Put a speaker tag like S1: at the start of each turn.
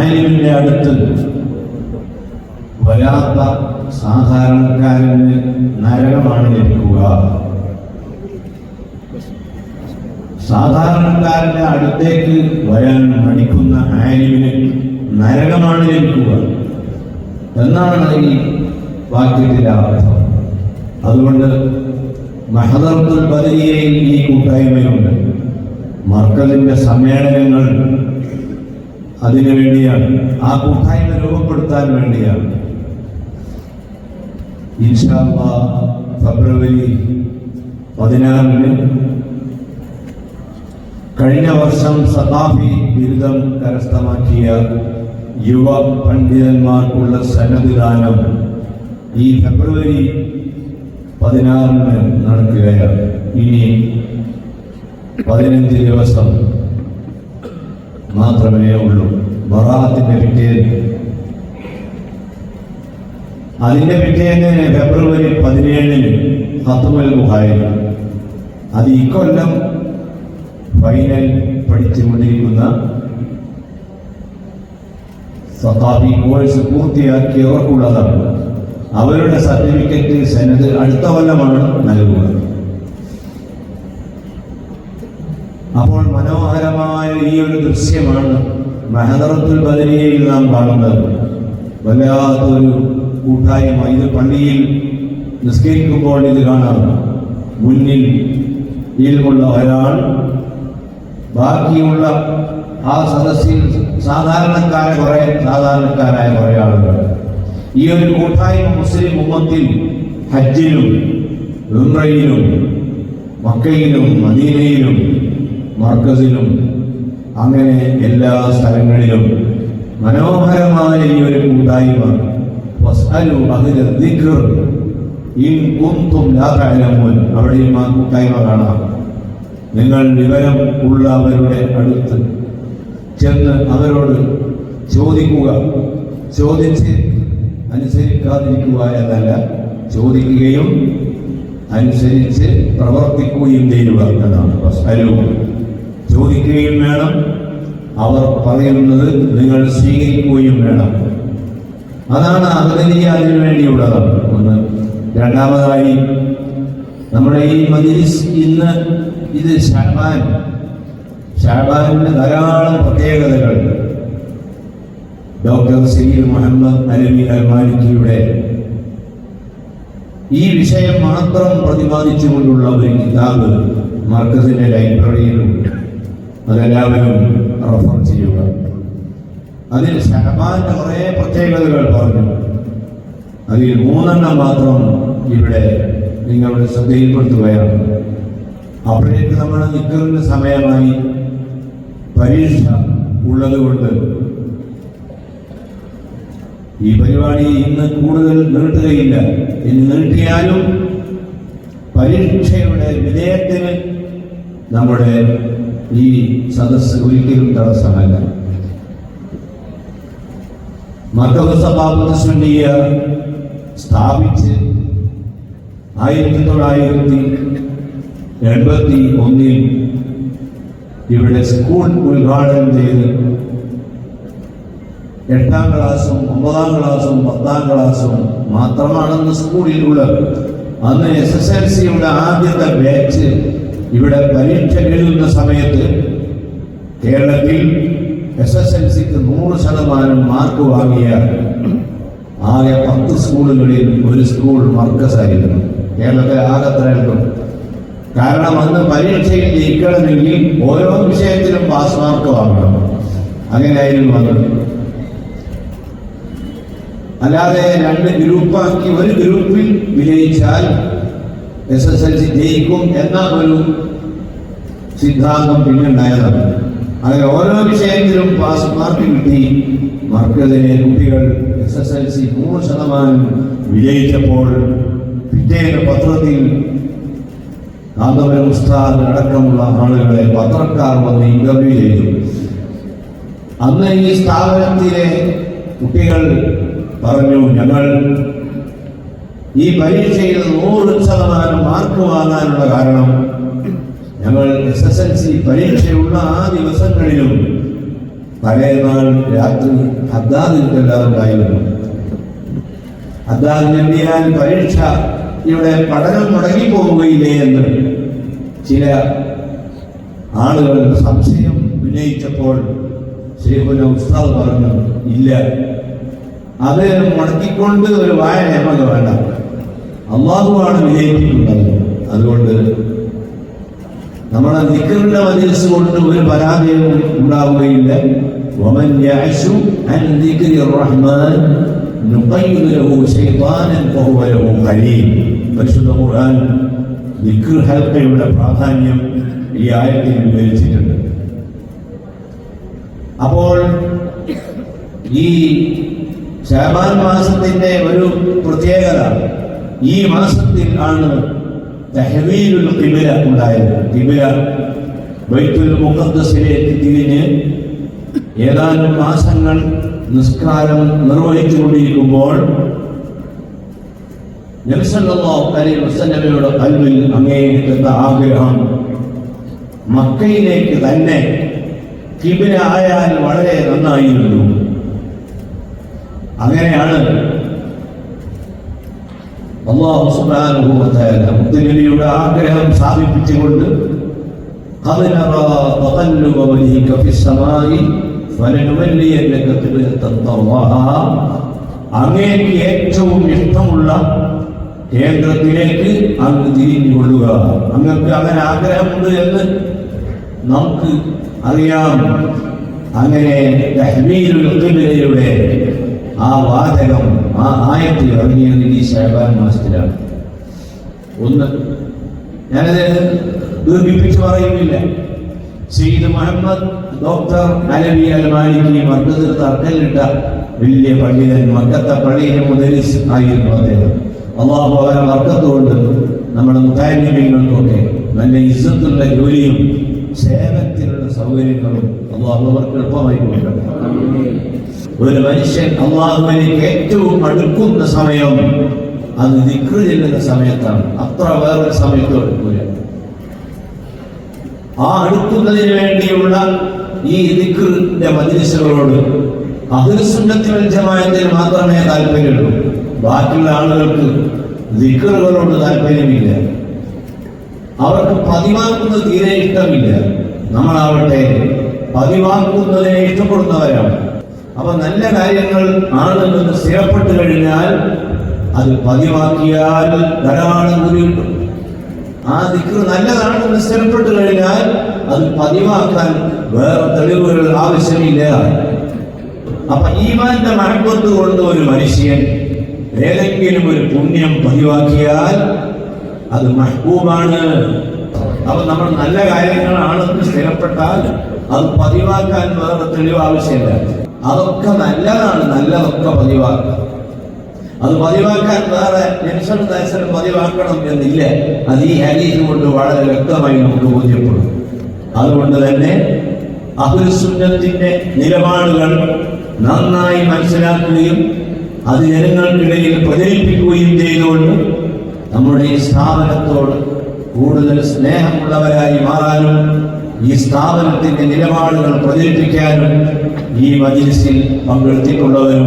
S1: ആലിമിന്റെ അടുത്ത് വരാത്ത സാധാരണക്കാരന് നരകമാണ് ലഭിക്കുക. സാധാരണക്കാരന്റെ അടുത്തേക്ക് വരാൻ മടിക്കുന്ന ആലിമിന് നരകമാണ് ലഭിക്കുക. എന്നാണ് ഈ വാക്യത്തിന്റെ അർത്ഥം. അതുകൊണ്ട് മഹദർത്തുൽ ബദരിയയിൽ ഈ കൂട്ടായ്മയുണ്ട്. മർക്കലിന്റെ സമ്മേളനങ്ങൾ അതിനു വേണ്ടിയാണ് ആ കൂട്ടായ്മ രൂപപ്പെടുത്താൻ വേണ്ടിയാണ്. ഫെബ്രുവരി പതിനാറിന് കഴിഞ്ഞ വർഷം സതാഫി ബിരുദം കരസ്ഥമാക്കിയ യുവ പണ്ഡിതന്മാർക്കുള്ള സന്നദ്ധാനം ഈ ഫെബ്രുവരി പതിനാറിന് നടക്കുകയാണ്. ഇനി പതിനഞ്ച് ദിവസം മാത്രമേ ഉള്ളൂ. ബറാത്തിന്റെ പിറ്റേന്ന് അതിന്റെ പിറ്റേന്ന് ഫെബ്രുവരി പതിനേഴിന് ഹത്തുമൽ ഗുഹായി അത് ഇക്കൊല്ലം ഫൈനൽ പഠിച്ചുകൊണ്ടിരിക്കുന്ന സത്താബി കോഴ്സ് പൂർത്തിയാക്കിയവർക്കുള്ളതാണ്. അവരുടെ സർട്ടിഫിക്കറ്റ് സെനറ്റ് അടുത്ത കൊല്ലമാണ് നൽകുക അപ്പോൾ മനോഹരമായ ഈ ഒരു ദൃശ്യമാണ് മഹദറത്തുൽ ബദരിയയിൽ നാം കാണുന്നത്. വല്ലാത്തൊരു കൂട്ടായ്മ. ഇത് പള്ളിയിൽ നിസ്കരിക്കുമ്പോൾ ഇത് കാണാം. മുന്നിൽ ഇൽമുള്ള ഒരാൾ ബാക്കിയുള്ള ആ സദസ്സിൽ സാധാരണക്കാരെ കുറെ സാധാരണക്കാരായ കുറെ ആളുകൾ. ഈ ഒരു കൂട്ടായ്മ മുസ്ലിം ഉമ്മത്തിൽ ഹജ്ജിലും ഉംറയിലും മക്കയിലും മദീനയിലും മർക്കസിലും അങ്ങനെ എല്ലാ സ്ഥലങ്ങളിലും മനോഹരമായ ഈ ഒരു കൂട്ടായ്മ. അവിടെയും ആ കൂട്ടായ്മ കാണാം. നിങ്ങൾ വിവരം ഉള്ളവരുടെ അടുത്ത് ചെന്ന് അവരോട് ചോദിക്കുക. ചോദിച്ച് അനുസരിക്കാതിരിക്കുക എന്നല്ല ചോദിക്കുകയും അനുസരിച്ച് പ്രവർത്തിക്കുകയും ചെയ്യുക വസ്അലു ചോദിക്കുകയും വേണം. അവർ പറയുന്നത് നിങ്ങൾ സ്വീകരിക്കുകയും വേണം. അതാണ് അഹദലിയ അതിനു വേണ്ടിയുള്ളത്. ഒന്ന്. രണ്ടാമതായി നമ്മുടെ ഈ മജിലിസ് ഇന്ന് ഇത് ഷാബാൻ ഷാബാനിന്റെ ധാരാളം പ്രത്യേകതകൾ. ഡോക്ടർ സലീൽ മുഹമ്മദ് അലവി അൽ മാലിക്കിയുടെ ഈ വിഷയം മാത്രം പ്രതിപാദിച്ചുകൊണ്ടുള്ള ഒരു കിതാബ് മർക്കസിന്റെ ലൈബ്രറിയിലുണ്ട്. അതെല്ലാവരും റഫർ ചെയ്യുക. അതിൽ ഷഹബാന്റെ കുറേ പ്രത്യേകതകൾ പറഞ്ഞു. അതിൽ മൂന്നെണ്ണം മാത്രം ഇവിടെ നിങ്ങളുടെ ശ്രദ്ധയിൽപ്പെടുത്തുകയാണ്. അപ്പോഴേക്ക് നമ്മൾ നിൽക്കുന്ന സമയമായി പരീക്ഷ ഉള്ളതുകൊണ്ട് ഈ പരിപാടി ഇന്ന് കൂടുതൽ നീട്ടുകയില്ല. ഇന്ന് നീട്ടിയാലും പരീക്ഷയുടെ വിജയത്തിന് നമ്മുടെ ഈ സദസ് ഒരിക്കലും തടസ്സമല്ല. മതസഭാപുസ്വന്യ സ്ഥാപിച്ച് ആയിരത്തി തൊള്ളായിരത്തി എൺപത്തി ഒന്നിൽ ഇവിടെ സ്കൂൾ ഉദ്ഘാടനം ചെയ്ത് എട്ടാം ക്ലാസ്സും ഒമ്പതാം ക്ലാസ്സും പത്താം ക്ലാസ്സും മാത്രമാണെന്ന് സ്കൂളിലുള്ളത്. അന്ന് എസ് എസ് എൽ സിയുടെ ആദ്യത്തെ ബാച്ച് ഇവിടെ പരീക്ഷ എഴുതുന്ന സമയത്ത് കേരളത്തിൽ എസ് എസ് എൽ സിക്ക് നൂറ് ശതമാനം മാർക്ക് വാങ്ങിയ ആകെ പത്ത് സ്കൂളുകളിൽ ഒരു സ്കൂൾ മർക്കസായിരുന്നു കേരളത്തെ ആകത്രയുള്ളൂ കാരണം അന്ന് പരീക്ഷയിൽ ജയിക്കണമെങ്കിൽ ഓരോ വിഷയത്തിലും പാസ് മാർക്ക് വാങ്ങണം. അങ്ങനെയായിരുന്നു അത്. അല്ലാതെ രണ്ട് ഗ്രൂപ്പാക്കി ഒരു ഗ്രൂപ്പിൽ വിജയിച്ചാൽ എസ് എസ് എൽ സി ജയിക്കും എന്ന ഒരു സിദ്ധാന്തം പിന്നുണ്ടായതാണ് അങ്ങനെ ഓരോ വിഷയത്തിലും പാസ് മാർക്ക് കിട്ടി. മർക്കതിലെ കുട്ടികൾ എസ് എസ് എൽ സി നൂറ് ശതമാനം വിജയിച്ചപ്പോൾ പിറ്റേന്ന് പത്രത്തിൽ കാന്തപുരം ഉസ്താദ് അടക്കമുള്ള ആളുകളെ പത്രക്കാർ വന്ന് ഇന്റർവ്യൂ ചെയ്തു. അന്ന് ഈ സ്ഥാപനത്തിലെ കുട്ടികൾ പറഞ്ഞു ഞങ്ങൾ ഈ പരീക്ഷയിൽ നൂറ് ശതമാനം മാർക്ക് വാങ്ങാനുള്ള കാരണം ഞങ്ങൾ എസ് എസ് എൽ സി പരീക്ഷയുള്ള ആ ദിവസങ്ങളിലും തലേനാൾ രാത്രി ഹദ്ദാദിൽ ചെല്ലാറുണ്ടായിരുന്നു ഹദ്ദാദ് ചെല്ലിയാൽ പരീക്ഷ ഇവിടെ പഠനം മുടങ്ങിപ്പോവുകയില്ലേ എന്ന് ചില ആളുകൾ സംശയം ഉന്നയിച്ചപ്പോൾ ശ്രീകുല ഉസ്താദ് പറഞ്ഞു ഇല്ല. അത് മുടക്കിക്കൊണ്ട് ഒരു വായന നമുക്ക് വേണ്ട. അള്ളാഹുവാണ് വിജയിപ്പിക്കുന്നത്. അതുകൊണ്ട് നമ്മളെ നിക്കറിന്റെ വലിയസ് കൊണ്ട് ഒരു പരാജയം ഉണ്ടാവുകയില്ല. പ്രാധാന്യം ഈ ആയത്തിൽ വിവരിച്ചിട്ടുണ്ട്. അപ്പോൾ ഈ ഷാബാൻ മാസത്തിന്റെ ഒരു പ്രത്യേകത ഈ മാസത്തിൽ ആണ് ഉണ്ടായത്. തിരിഞ്ഞ് ഏതാനും മാസങ്ങൾ നിസ്കാരം നിർവഹിച്ചുകൊണ്ടിരിക്കുമ്പോൾ വസല്ലമയുടെ കൽവിൽ അങ്ങേയറ്റത്ത ആഗ്രഹം മക്കയിലേക്ക് തന്നെ കിബില ആയാൽ വളരെ നന്നായിരുന്നു. അങ്ങനെയാണ് അള്ളാഹു സുബാനുഭവത്തായ മുത്തുനബിയുടെ ആഗ്രഹം സാധിപ്പിച്ചുകൊണ്ട് അങ്ങേക്ക് ഏറ്റവും ഇഷ്ടമുള്ള കേന്ദ്രത്തിലേക്ക് അങ്ങ് തിരിഞ്ഞുകൊള്ളുക അങ്ങക്ക് അങ്ങനെ ആഗ്രഹമുണ്ട് എന്ന് നമുക്ക് അറിയാം. അങ്ങനെ തഹ്മീലുകളുടെ ആ വാചകം ആ ആയത്തിൽ ഇറങ്ങിയത് ഈ ശൈബാൻ മാസത്തിലാണ് ഒന്ന് ഞാനത് ദീർഘിപ്പിച്ച് പറയുന്നില്ല. സെയ്ദ് മുഹമ്മദ് ഡോക്ടർ അലബി അൽ മാലിക്കി മർക്കസിൽ തർക്കലിട്ട വലിയ പണ്ഡിതൻ മക്കത്തെ പള്ളിയിലെ മുതലിസ് ആയിരുന്നു അദ്ദേഹം. അള്ളാഹു അവരെ വർക്കത്തുകൊണ്ട് നമ്മുടെ മുത്താലിമ്യങ്ങൾക്കൊക്കെ നല്ല ഇസ്സത്തുള്ള ജോലിയും സേവനത്തിനുള്ള സൗകര്യങ്ങളും അള്ളാഹു അവർക്ക് എളുപ്പമായി കൊടുക്കട്ടെ ഒരു മനുഷ്യൻ അള്ളാഹുവിനേക്ക് ഏറ്റവും അടുക്കുന്ന സമയം അത് ദിക്റ് ചെല്ലുന്ന സമയത്താണ്. അത്ര വേറൊരു സമയത്തും എടുക്കൂല. ആ അടുക്കുന്നതിന് വേണ്ടിയുള്ള ഈ ദിക്റിന്റെ മജിലിസുകളോട് അഹിർസുന്നത്തിൽ ജമായത്തിന് മാത്രമേ താല്പര്യമുള്ളൂ. ബാക്കിയുള്ള ആളുകൾക്ക് ദിക്റുകളോട് താല്പര്യമില്ല. അവർക്ക് പതിവാക്കുന്നത് തീരെ ഇഷ്ടമില്ല. നമ്മളാവട്ടെ പതിവാക്കുന്നതിനെ ഇഷ്ടപ്പെടുന്നവരാണ്. അപ്പൊ നല്ല കാര്യങ്ങൾ ആണെന്ന് സ്ഥിരപ്പെട്ടു കഴിഞ്ഞാൽ അത് പതിവാക്കിയാൽ ധാരാളം കൂലി ആ ദിക്ർ നല്ലതാണെന്ന് സ്ഥിരപ്പെട്ടു കഴിഞ്ഞാൽ അത് പതിവാക്കാൻ വേറെ തെളിവുകൾ ആവശ്യമില്ല. അപ്പൊ ഈമാന്റെ മഴക്കൊത്ത് കൊണ്ട് ഒരു മനുഷ്യൻ ഏതെങ്കിലും ഒരു പുണ്യം പതിവാക്കിയാൽ അത് മഹബൂബാണ്. അപ്പൊ നമ്മൾ നല്ല കാര്യങ്ങളാണെന്ന് സ്ഥിരപ്പെട്ടാൽ അത് പതിവാക്കാൻ വേറെ തെളിവ് ആവശ്യമില്ല. അതൊക്കെ നല്ലതാണ് നല്ലതൊക്കെ പതിവാക്കുക അത് പതിവാക്കാൻ വേറെ ജനിഷൻ ദർശനം പതിവാക്കണം എന്നില്ല? അത് ഈ ഹരീസ് കൊണ്ട് വളരെ വ്യക്തമായി നമുക്ക് ബോധ്യപ്പെടും. അതുകൊണ്ട് തന്നെ അഹുസുന്നത്തിന്റെ നിലപാടുകൾ നന്നായി മനസ്സിലാക്കുകയും അത് ജനങ്ങൾക്കിടയിൽ പ്രചരിപ്പിക്കുകയും ചെയ്തുകൊണ്ട് നമ്മുടെ ഈ സ്ഥാപനത്തോട് കൂടുതൽ സ്നേഹമുള്ളവരായി മാറാനും ഈ സ്ഥാപനത്തിന്റെ നിലപാടുകൾ പ്രചരിപ്പിക്കാനും ഈ മജിലിസിൽ പങ്കെടുത്തിട്ടുള്ളവരും